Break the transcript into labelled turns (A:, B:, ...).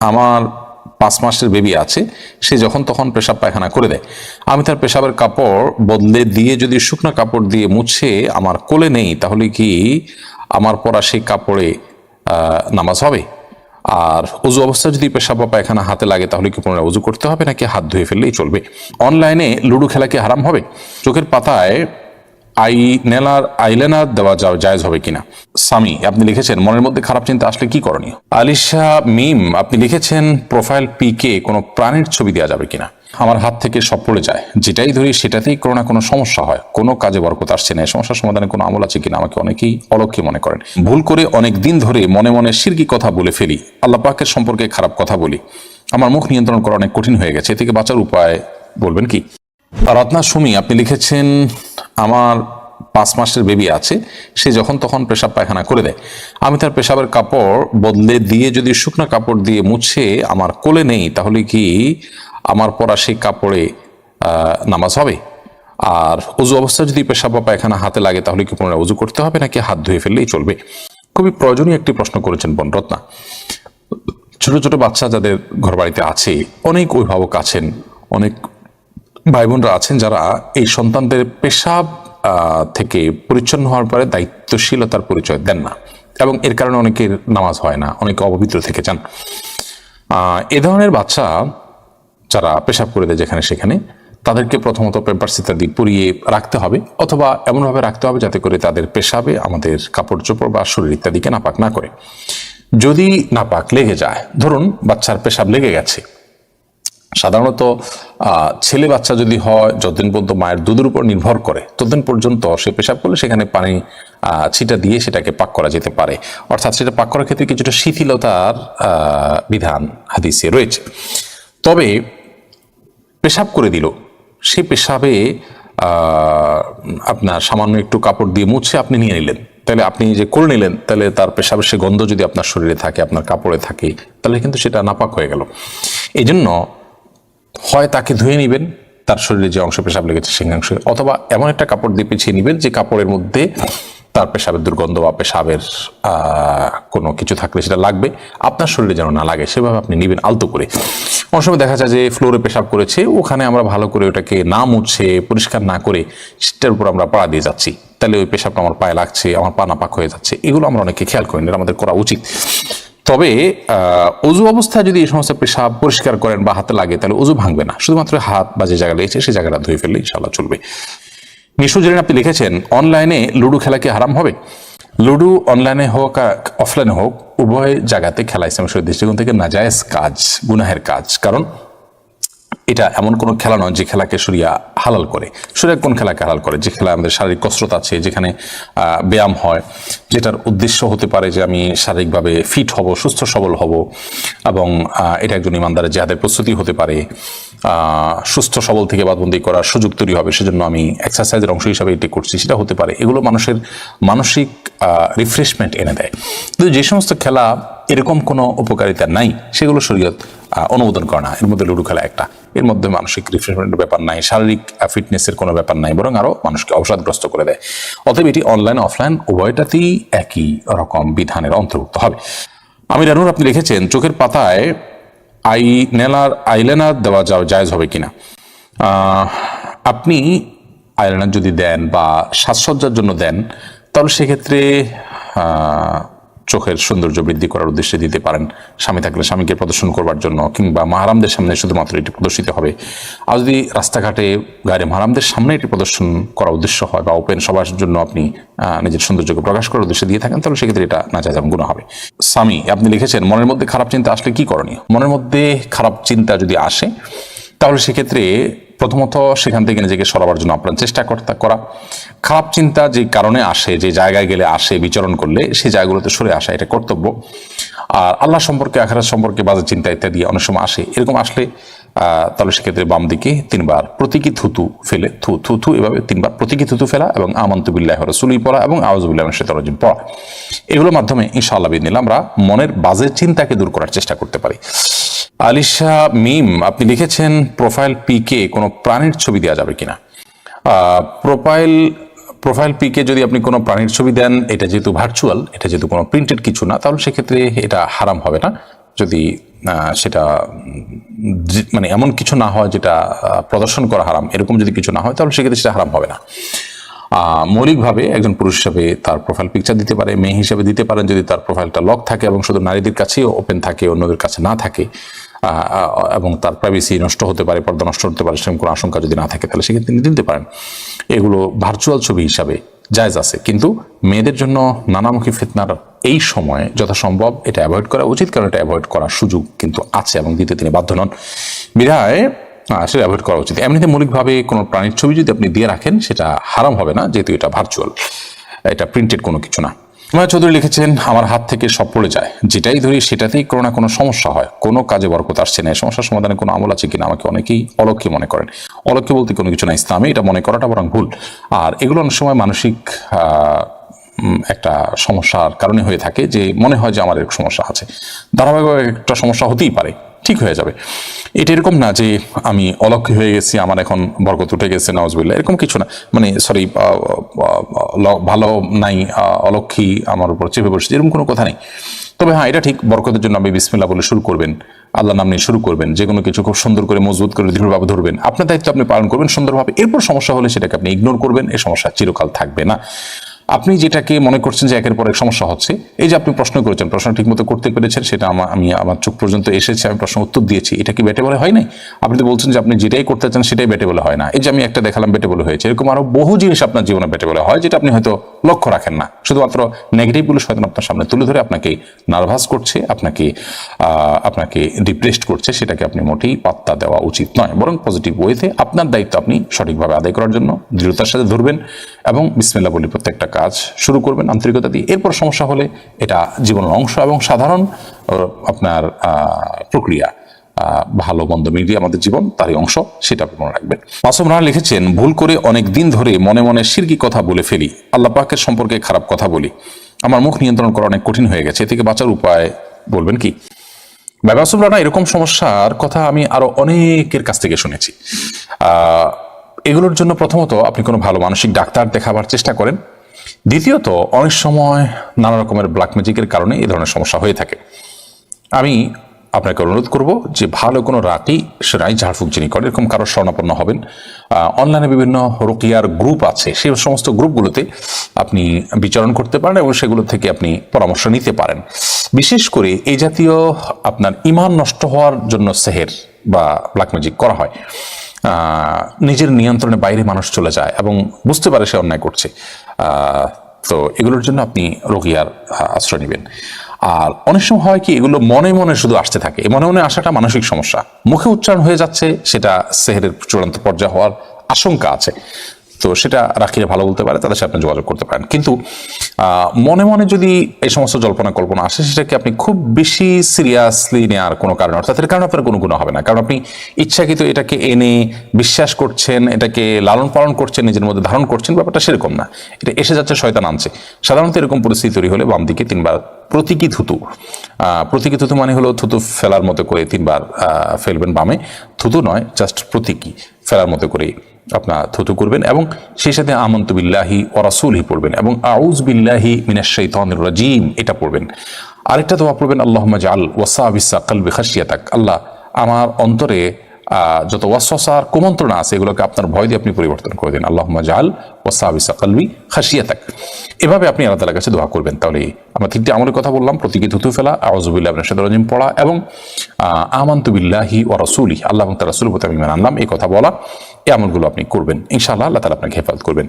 A: আমার পাঁচ মাসের বেবি আছে, সে যখন তখন পেশাব পায়খানা করে দেয়। আমি তার পেশাবের কাপড় বদলে দিয়ে যদি শুকনো কাপড় দিয়ে মুছে আমার কোলে নেই, তাহলে কি আমার পরা সেই কাপড়ে নামাজ হবে? আর উজু অবস্থায় যদি পেশাব বা পায়খানা হাতে লাগে, তাহলে কি পুনরায় উজু করতে হবে? নাকি হাত ধুয়ে ফেললেই চলবে? অনলাইনে লুডো খেলা কি হারাম হবে? চোখের পাতায় আই নেলার আইলেনার দেওয়া যাও জায়েজ হবে কিনা? সামি, আপনি লিখেছেন, মনের মধ্যে খারাপ চিন্তা আসলে কি করণীয়? আলিশা, মিম, আপনি লিখেছেন, প্রোফাইল পিকে কোনো প্রাণীর ছবি দেওয়া যাবে কিনা? আমার হাত থেকে সব পড়ে যায়। যেটাই ধরি, সেটাতেই কোনো না কোনো সমস্যা হয়। কোনো কাজে বরকত আসছে না। সমস্যার সমাধানে কোনো আমল আছে কিনা? আমাকে অনেকেই অলক্ষী মনে করেন। ভুল করে অনেক দিন ধরে মনে মনে সিরকি কথা বলে ফেলি। আল্লাহ পাকের সম্পর্কে খারাপ কথা বলি। আমার মুখ নিয়ন্ত্রণ করা অনেক কঠিন হয়ে গেছে। এ থেকে বাঁচার উপায় বলবেন কি? রত্না সুমি, আপনি লিখেছেন আমার পাঁচ মাসের বেবি আছে, সে যখন তখন পেশাব পায়খানা করে দেয়। আমি তার পেশাবের কাপড় বদলে দিয়ে যদি শুকনো কাপড় দিয়ে মুছে আমার কোলে নেই, তাহলে কি আমার পরা সেই কাপড়ে নামাজ হবে? আর উজু অবস্থায় যদি পেশাব বা পায়খানা হাতে লাগে, তাহলে কি পুনরায় উজু করতে হবে, নাকি হাত ধুয়ে ফেললেই চলবে? খুবই প্রয়োজনীয় একটি প্রশ্ন করেছেন বন রত্না। ছোট ছোট বাচ্চা যাদের ঘর বাড়িতে আছে, অনেক অভিভাবক আছেন, অনেক ভাই বোনরা আছেন যারা এই সন্তানদের পেশাব থেকে পরিচ্ছন্ন হওয়ার পরে দায়িত্বশীলতার পরিচয় দেন না এবং এর কারণে অনেকের নামাজ হয় না, অনেকে অপবিত্র থেকে যান। এ ধরনের বাচ্চা যারা পেশাব করে দেয় যেখানে সেখানে, তাদেরকে প্রথমত পেম্পার ইত্যাদি পুড়িয়ে রাখতে হবে অথবা এমনভাবে রাখতে হবে যাতে করে তাদের পেশাবে আমাদের কাপড় চোপড় বা শরীর ইত্যাদিকে নাপাক না করে। যদি নাপাক লেগে যায়, ধরুন বাচ্চার পেশাব লেগে গেছে সাধারণত ছেলে বাচ্চা যদি হয়, যতদিন পর্যন্ত মায়ের দুধের উপর নির্ভর করে, ততদিন পর্যন্ত সে পেশাব করলে সেখানে পানি ছিটা দিয়ে সেটাকে পাক করা যেতে পারে। অর্থাৎ সেটা পাক করার ক্ষেত্রে কিছুটা শিথিলতার বিধান হাদিসে রয়েছে। তবে পেশাব করে দিল। সে পেশাবে আপনার সামান্য একটু কাপড় দিয়ে মুছে আপনি নিয়ে নিলেন। তাহলে আপনি যে করে নিলেন, তাহলে তার পেশাবের সে গন্ধ যদি আপনার শরীরে থাকে, আপনার কাপড়ে থাকে, তাহলে কিন্তু সেটা নাপাক হয়ে গেল। এই জন্য হয় তাকে ধুয়ে নেবেন, তার শরীরে যে অংশ পেশাব লেগেছে সেই অংশে অথবা এমন একটা কাপড় দিয়ে পিছিয়ে নেবেন যে কাপড়ের মধ্যে তার পেশাবের দুর্গন্ধ বা পেশাবের কোনো কিছু থাকলে সেটা লাগবে। আপনার শরীরে যেন না লাগে, সেভাবে আপনি নেবেন আলতো করে। অনেক সময় দেখা যায় যে ফ্লোরে পেশাব করেছে, ওখানে আমরা ভালো করে ওটাকে না মুছে, পরিষ্কার না করে সেটার উপর আমরা পাড়া দিয়ে যাচ্ছি। তাহলে ওই পেশাবটা আমার পায়ে লাগছে, আমার পা নাপাক হয়ে যাচ্ছে। এগুলো আমরা অনেকে খেয়াল করি না আমাদের করা উচিত। তবে অজু অবস্থায় যদি এই সমস্ত পেশাব পরিষ্কার করেন বা হাতে লাগে, তাহলে অজু ভাঙবে না। শুধুমাত্র হাত বা যে জায়গা লেগেছে সেই জায়গাটা ধুয়ে ফেললে ইনশাল্লাহ চলবে। নিশু জেনে আপনি লিখেছেন, অনলাইনে লুডো খেলা কি হারাম হবে? লুডো অনলাইনে হোক আর অফলাইনে হোক, উভয় জায়গাতে খেলা ইসলামের শরীর দৃষ্টিকোণ থেকে নাজায়েজ কাজ, গুনাহের কাজ। কারণ এটা এমন কোনো খেলা নয় যে খেলাকে সরিয়া হালাল করে। সরিয়া কোন খেলাকে হালাল করে? যে খেলা আমাদের শারীরিক কসরত আছে, যেখানে ব্যায়াম হয়, যেটার উদ্দেশ্য হতে পারে যে আমি শারীরিকভাবে ফিট হব, সুস্থ সবল হব এবং এটা একজন ইমানদারের জেহাদের প্রস্তুতি হতে পারে। সুস্থ সবল থেকে বাদবন্দি করার সুযোগ তৈরি হবে, সেজন্য আমি এক্সারসাইজের অংশ হিসাবে এটি করছি, সেটা হতে পারে। এগুলো মানুষের মানসিক রিফ্রেশমেন্ট এনে দেয়। কিন্তু যে সমস্ত খেলা এরকম কোনো উপকারিতা নাই, সেগুলো শরীয়ত অনুমোদন করে না। এর মধ্যে লুডু খেলা একটা। এর মধ্যে মানসিক রিফ্রেশমেন্টের ব্যাপার নাই, শারীরিক ফিটনেসের কোনো ব্যাপার নাই, বরং আরও মানুষকে অবসাদগ্রস্ত করে দেয়। অতএব এটি অনলাইন অফলাইন উভয়টাতেই একই রকম বিধানের অন্তর্ভুক্ত হবে। আমি রানুর, আপনি লিখেছেন, চোখের পাতায় আই নেলার, আইলেনার দেওয়া যাও, জায়জ হবে কিনা? আপনি আইলাইনার যদি দেন বা সাজসজ্জার জন্য দেন, তাহলে সেক্ষেত্রে চোখের সৌন্দর্য বৃদ্ধি করার উদ্দেশ্যে দিতে পারেন। স্বামী থাকলে স্বামীকে প্রদর্শন করবার জন্য কিংবা মাহারামদের সামনে শুধুমাত্র এটি প্রদর্শিত হবে। আর যদি রাস্তাঘাটে গাড়ি মাহারামদের সামনে এটি প্রদর্শন করার উদ্দেশ্য হয় বা ওপেন সবার জন্য আপনি নিজের সৌন্দর্যকে প্রকাশ করার উদ্দেশ্যে দিয়ে থাকেন, তাহলে সেক্ষেত্রে এটা না যেমন গুণ হবে। স্বামী, আপনি লিখেছেন, মনের মধ্যে খারাপ চিন্তা আসলে কি করণীয়? মনের মধ্যে খারাপ চিন্তা যদি আসে তাহলে সেক্ষেত্রে প্রথমত সেখান থেকে নিজেকে সরাবার জন্য আপনার চেষ্টা করতে করা। খারাপ চিন্তা যে কারণে আসে, যে জায়গায় গেলে আসে, বিচরণ করলে সেই জায়গাগুলোতে সরে আসা, এটা কর্তব্য। আর আল্লাহ সম্পর্কে, আখারাত সম্পর্কে বাজে চিন্তা ইত্যাদি অনেক সময় আসে। এরকম আসলে তাহলে সেক্ষেত্রে বাম দিকে তিনবার প্রতীকী থুতু ফেলে, থু থু থু এভাবে তিনবার প্রতীকী থুতু ফেলা এবং আমন্তবিল্লাহ রসুলি পড়া এবং আওয়াজবুল্লাহ শেতরজিম পড়া। এগুলোর মাধ্যমে ইনশাআল্লাহ বিদিন আমরা মনের বাজে চিন্তাকে দূর করার চেষ্টা করতে পারি। আলিশা মিম, আপনি লিখেছেন, প্রোফাইল পিকে কোনো প্রাণীর ছবি দেওয়া যাবে কিনা? প্রোফাইল প্রোফাইল পিকে যদি আপনি কোনো প্রাণীর ছবি দেন, এটা যেহেতু ভার্চুয়াল এটা যেহেতু কোনো প্রিন্টেড কিছু না, তাহলে সেক্ষেত্রে এটা হারাম হবে না। যদি সেটা মানে এমন কিছু না হয় যেটা প্রদর্শন করা হারাম, এরকম যদি কিছু না হয়, তাহলে সেক্ষেত্রে সেটা হারাম হবে না। মৌলিকভাবে একজন পুরুষ হিসাবে তার প্রোফাইল পিকচার দিতে পারে, মেয়ে হিসাবে দিতে পারেন যদি তার প্রোফাইলটা লক থাকে এবং শুধু নারীদের কাছেই ওপেন থাকে, অন্যদের কাছে না থাকে এবং তার প্রাইভেসি নষ্ট হতে পারে, পর্দা নষ্ট হতে পারে, সেরকম কোনো আশঙ্কা যদি না থাকে, তাহলে সেক্ষেত্রে তিনি দিতে পারেন। এগুলো ভার্চুয়াল ছবি হিসাবে জায়জ আছে। কিন্তু মেয়েদের জন্য নানামুখী ফিতনার এই সময়ে যথাসম্ভব এটা অ্যাভয়েড করা উচিত, কারণ এটা অ্যাভয়েড করার সুযোগ কিন্তু আছে এবং দিতে তিনি বাধ্য নন। বিধায় সেটা অ্যাভয়েড করা উচিত। এমনিতে মৌলিকভাবে কোনো প্রাণীর ছবি যদি আপনি দিয়ে রাখেন, সেটা হারাম হবে না, যেহেতু এটা ভার্চুয়াল এটা প্রিন্টেড কোনো কিছু না। হুমায়ুন চৌধুরী লিখেছেন, আমার হাত থেকে সব পড়ে যায়। যেটাই ধরি সেটাতেই কোনো না কোনো সমস্যা হয়। কোনো কাজে বরকত আসছে না। এই সমস্যার সমাধানে কোনো আমল আছে কিনা আমাকে অনেকেই অলক্ষী মনে করেন। অলক্ষী বলতে কোনো কিছু না ইসলামে এটা মনে করাটা বরং ভুল। আর এগুলো অনেক সময় মানসিক একটা সমস্যার কারণে হয়ে থাকে যে মনে হয় যে আমার এরকম সমস্যা আছে। ধারাবাহিক একটা সমস্যা হতেই পারে। ঠিক হয়ে যাবে। এটা এরকম না যে আমি অলক্ষী হয়ে গেছি, আমার এখন বরকত উঠে গেছে নওয়াজবিল্লা এরকম কিছু না। মানে সরি ভালো নাই অলক্ষী, আমার উপর চেপে বসেছে, এরকম কোনো কথা নেই। তবে হ্যাঁ এটা ঠিক, বরকতের জন্য আপনি বিসমিল্লা বলে শুরু করবেন। আল্লাহ নাম নিয়ে শুরু করবেন, যে কোনো কিছু খুব সুন্দর করে মজবুত করে দৃঢ়ভাবে ধরবেন। আপনার দায়িত্ব আপনি পালন করবেন, সুন্দরভাবে। এরপর সমস্যা হলে সেটাকে আপনি ইগনোর করবেন, এই সমস্যা চিরকাল থাকবে না। আপনি যেটাকে মনে করছেন যে একের পর এক সমস্যা হচ্ছে, এই যে আপনি প্রশ্ন করেছেন, প্রশ্ন ঠিকমতো করতে পেরেছেন, সেটা আমার আমি আমার চোখ পর্যন্ত এসেছে, আমি প্রশ্ন উত্তর দিয়েছি, এটা কি বেটে বলে হয় নাই? আপনি তো বলছেন যে আপনি যেটাই করতে চান সেটাই বেটে বলে হয় না। এই যে আমি একটা দেখালাম বেটে বলে হয়েছে, এরকম আরও বহু জিনিস আপনার জীবনে বেটে বলে হয়, যেটা আপনি হয়তো লক্ষ্য রাখেন না। শুধুমাত্র নেগেটিভগুলো হয়তো আপনার সামনে তুলে ধরে আপনাকে নার্ভাস করছে, আপনাকে আপনাকে ডিপ্রেসড করছে, সেটাকে আপনি মোটেই পাত্তা দেওয়া উচিত নয়। বরং পজিটিভ ওয়েতে আপনার দায়িত্ব আপনি সঠিকভাবে আদায় করার জন্য, দৃঢ়তার সাথে ধরবেন এবং বিসমিল্লা বলে প্রত্যেকটা কাজ শুরু করবেন আন্তরিকতা দিয়ে। এরপর সমস্যা হলে এটা জীবনের অংশ এবং সাধারণ আপনার প্রক্রিয়া ভালো মন্দ মিলিয়ে আমাদের জীবন তারই অংশ সেটা আপনি মনে রাখবেন। মাসুম রানা লিখেছেন, ভুল করে অনেক দিন ধরে মনে মনে সিরকি কথা বলে ফেলি। আল্লাহ পাকের সম্পর্কে খারাপ কথা বলি। আমার মুখ নিয়ন্ত্রণ করা অনেক কঠিন হয়ে গেছে। এ থেকে বাঁচার উপায় বলবেন কি? ব্যবাসুম রানা এরকম সমস্যার কথা আমি আরও অনেকের কাছ থেকে শুনেছি। এগুলোর জন্য প্রথমত আপনি কোনো ভালো মানসিক ডাক্তার দেখাবার চেষ্টা করেন। দ্বিতীয়ত, অনেক সময় নানা রকমের ব্ল্যাক ম্যাজিকের কারণে এই ধরনের সমস্যা হয়ে থাকে। আমি আপনাকে অনুরোধ করব যে ভালো কোনো রাকি সেরাই ঝাড়ফুঁক যিনি করেন, এরকম কারও স্বর্ণাপন্ন হবেন। অনলাইনে বিভিন্ন রোকিয়ার গ্রুপ আছে সেই সমস্ত গ্রুপগুলোতে আপনি বিচরণ করতে পারেন এবং সেগুলো থেকে আপনি পরামর্শ নিতে পারেন। বিশেষ করে এই জাতীয় আপনার ইমান নষ্ট হওয়ার জন্য সেহের বা ব্ল্যাক ম্যাজিক করা হয়। নিজের নিয়ন্ত্রণে বাইরে মানুষ চলে যায় এবং বুঝতে পারে সে অন্যায় করছে। তো এগুলোর জন্য আপনি রোগিয়ার আশ্রয় নেবেন। আর অনেক সময় হয় কি, এগুলো মনে মনে শুধু আসতে থাকে। মনে মনে আসাটা মানসিক সমস্যা। মুখে উচ্চারণ হয়ে যাচ্ছে, সেটা সেহেরের চূড়ান্ত পর্যায়ে হওয়ার আশঙ্কা আছে। তো সেটা রাখিয়ে ভালো বলতে পারে, তাদের সাথে আপনি যোগাযোগ করতে পারেন। কিন্তু মনে মনে যদি এই সমস্ত জল্পনা কল্পনা আসে সেটাকে আপনি খুব বেশি সিরিয়াসলি নেওয়ার কোনো কারণ? অর্থাৎ এর কারণে আপনার কোনো গুণ হবে না। কারণ আপনি ইচ্ছাকৃত এটাকে এনে বিশ্বাস করছেন, এটাকে লালন পালন করছেন, নিজের মধ্যে ধারণ করছেন, ব্যাপারটা সেরকম না। এটা এসে যাচ্ছে শয়তান আনছে। সাধারণত এরকম পরিস্থিতি তৈরি হলে বাম দিকে তিনবার প্রতীকী থুতু প্রতীকী থুতু মানে হলো থুতু ফেলার মতো করে তিনবার ফেলবেন বামে। থুতু নয় জাস্ট প্রতীকী। ফেলার মতো করে আপনার থুতু করবেন এবং সেই সাথে আমন্ত বিল্লাহি ও রাসূলহি পড়বেন এবং আউজ বিল্লাহি মিনাশ শাইতানির রাজিম এটা পড়বেন। আরেকটা দোয়া পড়বেন, আল্লাহুম্মা জাল কালবে খাসিয়া তাক আল্লাহ আমার অন্তরে যত ওয়াসার কুমন্ত্রণা আছে, এগুলোকে আপনার ভয় দিয়ে আপনি পরিবর্তন করে দিন। আল্লাহ জাল ওয়াসাবিসা কলবি থাক এভাবে আপনি আল্লাহ তালার কাছে দোয়া করবেন। তাহলে আমরা তিনটি আমলের কথা বললাম, প্রতীকী থুতু ফেলা আউজুবিল্লাহ আপনার সাথে রাজিম পড়া এবং আমান্তুবিল্লাহি আমান্তু ও রসুলি আল্লাহ এবং তার রাসূলের প্রতি আমি আনলাম। এই কথা বলা, এই আমলগুলো আপনি করবেন। ইনশাআল্লাহ আল্লাহ তালা আপনাকে হেফাজত করবেন।